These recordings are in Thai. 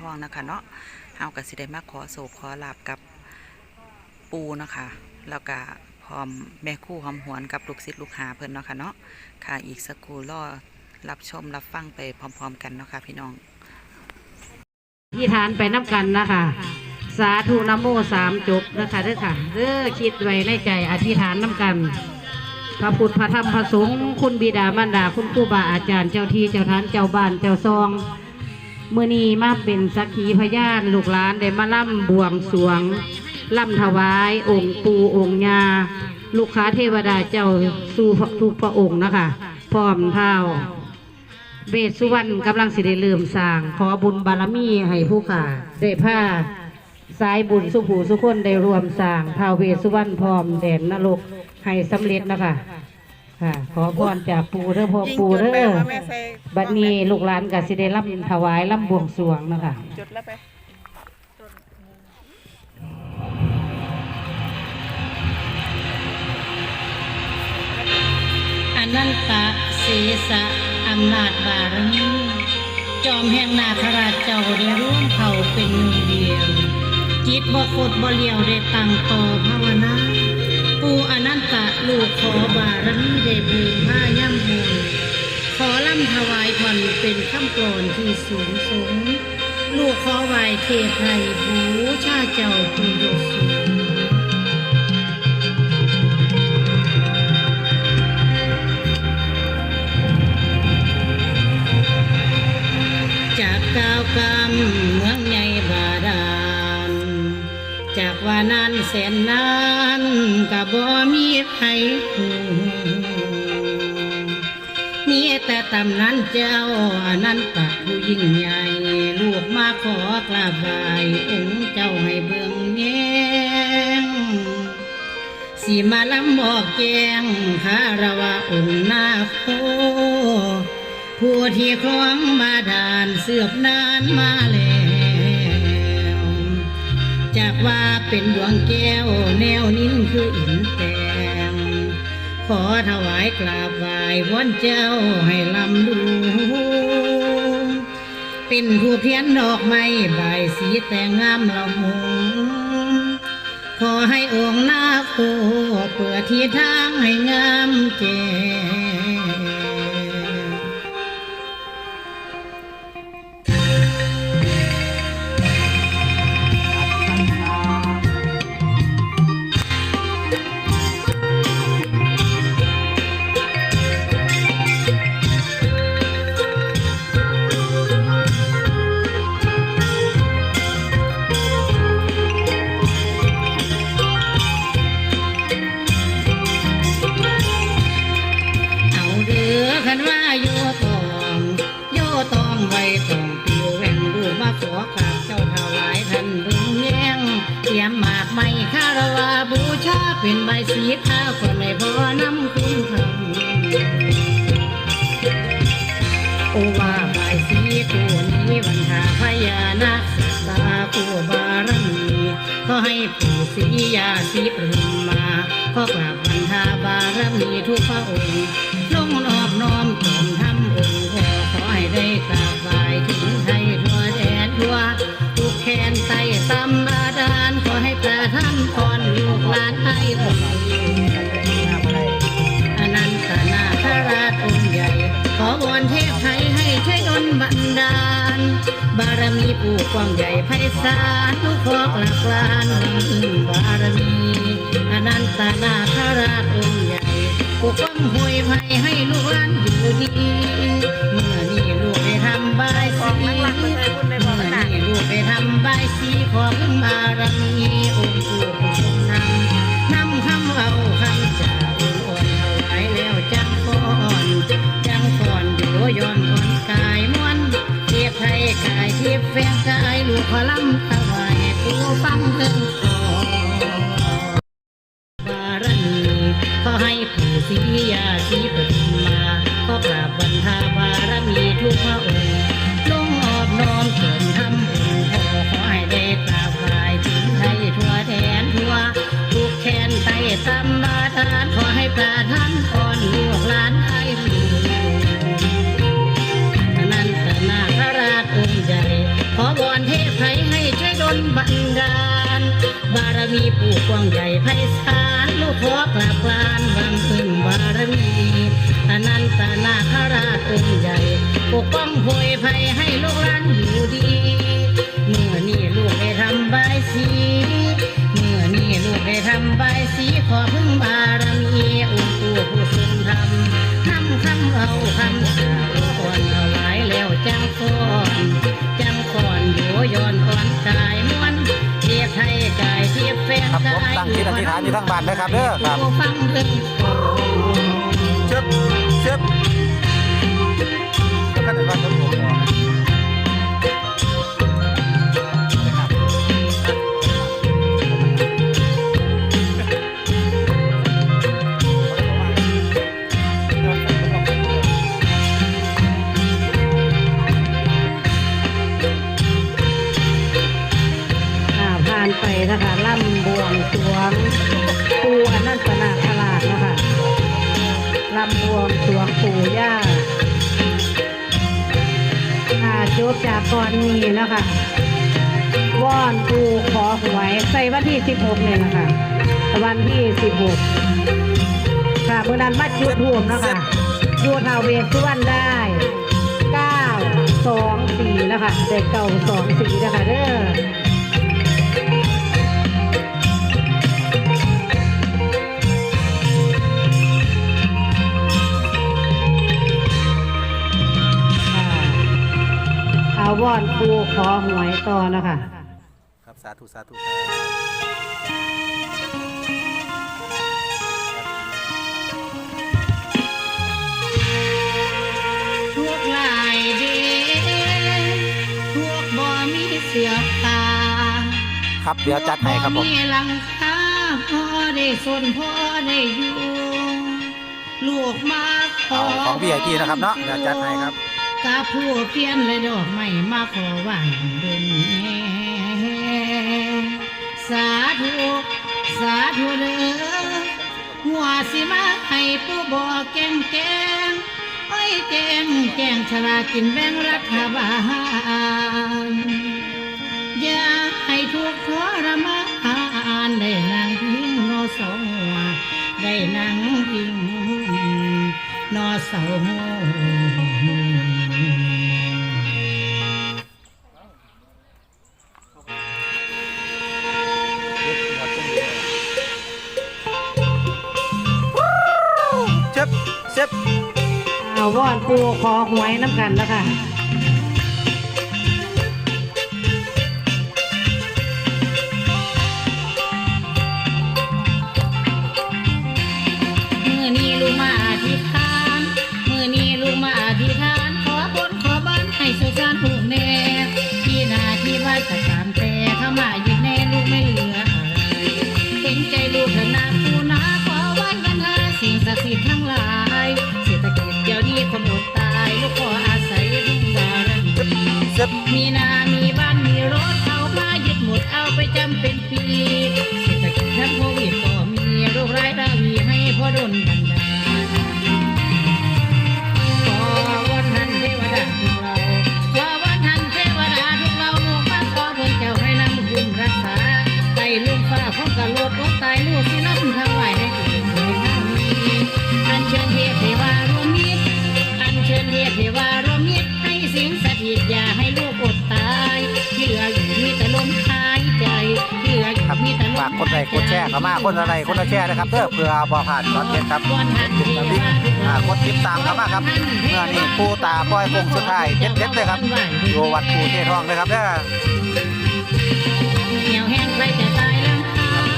ททองนะคะเนาะเฮาก็สิได้มาขอโศกขอลาบกับปูนะคะแล้วก็พร้อมแม่คู่หอมหวนกับลูกศิษย์ลูกหาเพิ่นเนาะค่ะเนาะค่ะอีกสักครู่รอรับชมรับฟังไปพร้อม ๆ กันเนาะค่ะพี่น้องที่ฐานไปนับกันนะคะ สาธุนะโมสามจบนะคะเด้อค่ะเด้อคิดไว้ในใจอธิษฐานน้ำกัน พระพุทธพระธรรมพระสงฆ์คุณบิดามารดาคุณครูบาอาจารย์เจ้าที่เจ้าทานเจ้าบ้านเจ้าซอง มื่อนี้มาเป็นสักขีพยานลูกหลานได้มาล่ำบวงสวงล่ำถวาย องค์ปูองค์ยาลูกค้าเทวดาเจ้าสู่ทุกพระองค์นะคะพร้อมเท้าเบสสุวรรณกำลังสิได้เริ่มสร้าง ขอบุญบารมีให้ผู้ขาได้ผ้าสายบุญสุผูสุคนได้รวมสร้างท้าวเวสสุวรรณพร้อมแดนนรกให้สำเร็จนะคะ ค่ะขอพรจากปูเด้อพ่อปูเด้อบัดนี้ลูกหลานก็สิได้รับถวายลำบวงสรวงนะคะจุดแล้วไปอนันตะเสสะอำนาจบารมีจอมแห่งนาคราชเจ้าได้ร่วมเขาเป็นหนึ่งเดียว จิตบ่คดบ่เลียวได้ตั้งต่อภาวนา ปูอนันตะลูกขอบารมีเด้บูผ้าย่ำหงขอล่ำถวายผ่อนเป็นคำกรอนที่สูงสูง ลูกขอไหวเทพไทยบูชาเจ้าผู้ยสูง ว่านั้นแสนนานก็บ่มีใครมีแต่ตำนั้นเจ้านั้นตะผู้ยิ่งใหญ่ลูกมาขอกราบไหว้องค์เจ้าให้เบิ่งแยงสีมาลำบอกแกงคารวะองค์นาโคผู้ที่คล้องมาดานเสือบนานมาแล้ว จากว่าเป็นดวงแก้วแนวนิ้นคืออินแตงขอถวายกราบไหว้วอนเจ้าให้ลำดูเป็นผู้เพียนดอกไม้ใบสีแต่งงามละมุงขอให้องค์นาโคเปิดที่ทางให้งามแจ้ สีข้าวคนในพ่อนำคุณทำโอว่าใบายสีตัวนี้วันหาพญานาคสตากูบารมีขอให้ปู่ศรียาสีปรึมมาขอกราบวันทาบารมีทุกพระองค์ลงนอบน้อมตอม มีปู่กว้างใหญ่ไพศาลทุกขอกหลักลานบารมีอนันตนาคราชองค์ใหญ่ปกป้องห่วยภัยให้ลูกหลานอยู่ดีเมื่อนี้ลูกไปทำบายสีเมื่อนี้ลูกไปทำบายสีของบารมีองค์ มี มีปู่กว้างใหญ่ไพศาลลูกขอกราบกรานวางพึ่งบารมีอนันตนาคราชองค์ใหญ่ปกป้องโพยภัยให้ลูกหลานอยู่ดี เมื่อนี่ลูกได้ทำใบายสี เมื่อนี่ลูกได้ทำใบายสีขอพึ่งบารมีองค์ปู่ผู้ทรงธรรมทำคำเอาคำสาก่อนถวา ทั้งบ้านนะครับเด้อครับเชิบเชิบก็จะว่า จบจากก่อนนี้นะคะวอนปูขอหวยใส่วันที่ 16เนี่ยนะคะวันที่ 16 ค่ะเมื่อนั้นมาจุดทูมนะคะยูทาวเวสสุวรรณได้9 2 4นะคะเด็กเก่า2 4นะคะเด้อ วอนปูขอหวยต่อนะคะครับสาธุสาธุครับพวกลายเดพวกบ่มีเสือตาครับเดี๋ยวจัดให้ครับผมมีหลังคาพอได้สนพอได้อยู่ลูกมาขอเอาของ VIP นะครับเนาะเดี๋ยวจัดให้ครับ กาผู้เพียนเลยดอกไม้มาขอไหวเดินแน่สาธุสาธุเด้อหัวสิมาให้ผู้บ่แกงแกงโอ้ยแกงแกงฉลากินแบ่งรัฐบาลอย่าให้ทุกข์ทรมานได้นั่งพิงนอสาหัวได้นั่งพิงนอสาหั ปูขอหวยน้ำกันแล้วค่ะ ค์กดแชร์เข้ามาคนอะไรคนละแชร์นะครับเด้อเพื่อบ่ผ่านคอนเทนต์ครับวันทันเทวาทุกอ่าเรากดติดตามเข้ามาครับเมื่อนี้ปูตาปล่อยคงสุดท้ายเด็ดๆเลยครับอยู่วัดปูเททองเลยครับเด้อเหี่ยวแห้งไปแต่ตายแล้ว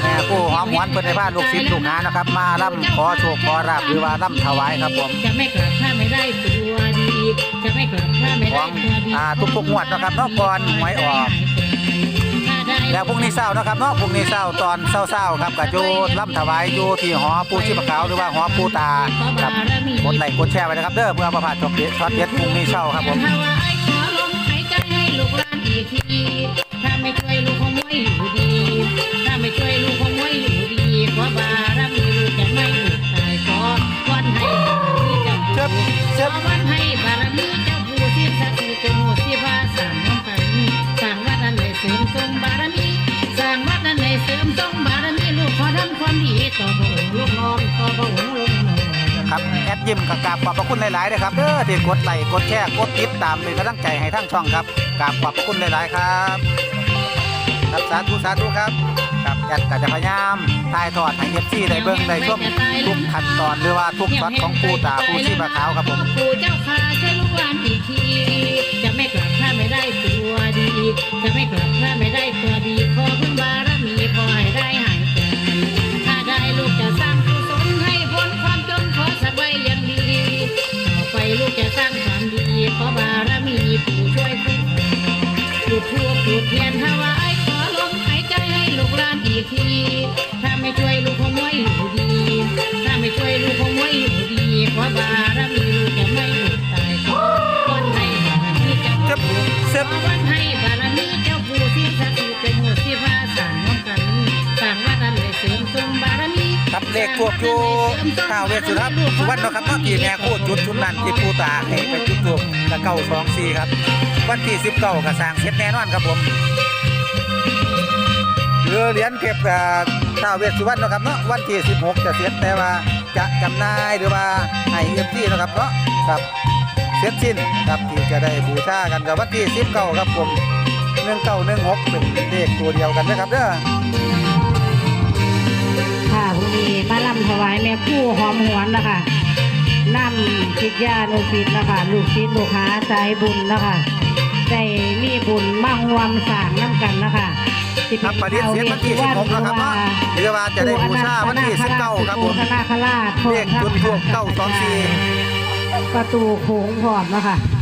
แม่ผู้หอมหวนเพิ่นในบ้านลูกศิษย์ลูกหานะครับ มาร่ำขอโชคขอราบหรือว่าร่ำถวายครับผมจะไม่กลับถ้าไม่ได้ตัวดีจะไม่กลับถ้าไม่ขได้องตัวดีอ่าทุกๆงวดนะครับเนาะก่อนหวยออก แล้วพรุ่งนี้เศร้านะครับเนาะพรุ่งนี้เศร้าตอนเศร้าๆครับก็อยู่ร่ำถวายอยู่ที่หอปูชีพขาวหรือว่าหอปูตาครับกดไลค์กดแชร์ไว้นะครับเด้อเพื่อประพาดช็อตเด็ดช็อตเด็ดพรุ่งนี้เศร้าครับผมถ้าไม่ช่วยลูกคงไม่อยู่ดี ก็บ่หวงลงหน่อยครับแอดยิมกับกราบขอบพระคุณหลายๆเลยครับเด้อที่กดไลค์กดแชร์กดติดตามเป็นกำลังใจให้ทั้งช่องครับกราบขอบพระคุณหลายๆครับครับสาธุสาธุครับครับแอดก็จะพยายามถ่ายทอดให้เอฟซีได้เบิ่งได้ชมทุกขั้นตอนหรือว่าทุกช็อตของปูตาปูชีพขาวครับผม ปู่เจ้าค่ะ ทีถ้าไม่ช่วยลูกคงม่อยู่ดี ถ้าไม่ช่วยลูกคงม่อยู่ดีขอบารมีลูกจะไม่อดตายขอวันให้บารมีเจ้าเจ็บปู่เจ็บขอวันให้บารมีเจ้าปู่ที่สิทธิ์เป็นหัวที่พาสางน้ำกันสร้างว่ากันเลยเสริมทรงบารมีครับเลขพวกอยู่ท้าวเวสสุทัศน์สุวรรณเนะครับเนาะที่แม่โคู่จุดชุดนั้นที่ปูตาให้ไปจุดทูบกะเก้าสองสี่ครับ วันที่สิบเก้ากะสางเสร็จแน่นอนครับผม เรือเหรียญเก็บกับท้าวเวสสุวรรณนะครับเนาะวันที่สิบหกจะเสร็จแต่ว่าจะจำนายหรือว่าให้เอฟซีนะครับเนาะครับเสร็จสิ้นครับที่จะได้บูชากันกับวันที่สิบเก้าครับผมหนึ่งเก้าหนึ่งหกเป็นเลขตัวเดียวกันนะครับเด้อค่ะมีมาลำถวายแม่คู่หอมหวนนะคะนำจิตญาณุสิตนะคะลูกศิษย์ลูกหาใจบุญนะคะได้มีบุญมาห่วมสร้างน้ำกันนะคะ ครับประเด็นเสียงวันที่16นะครับเนาะหรือว่าจะได้บูชาวันที่19ครับผมคณะคราชเลขจุดทูบเก้าสองสี่ประตูโค้งพร้อมนะคะค่ะ